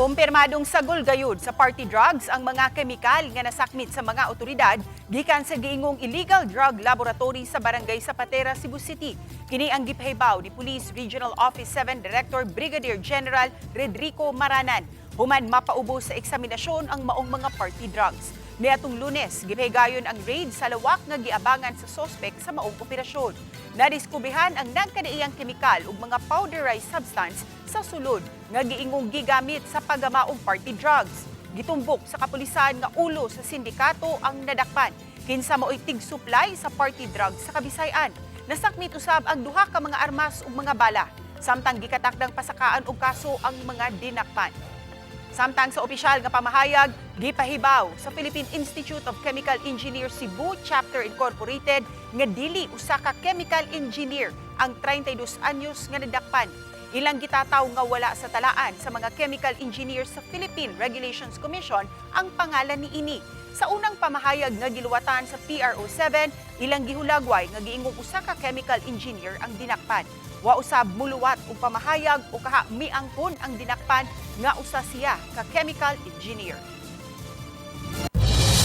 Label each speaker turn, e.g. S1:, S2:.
S1: Kumpirmadong sagol gayud sa party drugs ang mga kemikal nga nasakmit sa mga otoridad gikan sa giingong illegal drug laboratory sa barangay Zapatera, Cebu City. Kini ang gipahibaw ni Police Regional Office 7 Director Brigadier General Redrico Maranan. Human mapaubo sa eksaminasyon ang maong mga party drugs. Niatong lunes, gipahigayon ang raid sa lawak nga giabangan sa sospek sa maong operasyon. Nadiskubrihan ang nagkadaiyang kemikal ug mga powderized substance sa sulod nga giingong gigamit sa pagamaong party drugs. Gitumbok sa kapulisan nga ulo sa sindikato ang nadakpan kinsa mao'y tig-supply sa party drugs sa Kabisayan. Nasakmit usab ang duha ka mga armas ug mga bala. Samtang gikatakdang pasakaan og kaso ang mga dinakpan. Samtang sa opisyal nga pamahayag, gipahibaw sa Philippine Institute of Chemical Engineers Cebu Chapter Incorporated nga dili usa ka chemical engineer ang 32 anyos nga nadakpan. Ilang gitataw nga wala sa talaan sa mga chemical engineers sa Philippine Regulations Commission ang pangalan ni ini. Sa unang pamahayag nga giluwatan sa PRO7, ilang gihulagway nga giingong usa ka chemical engineer ang dinakpan. Wa usab muluwat og pamahayag o kaha miangkon ang dinakpan nga usa siya ka chemical engineer.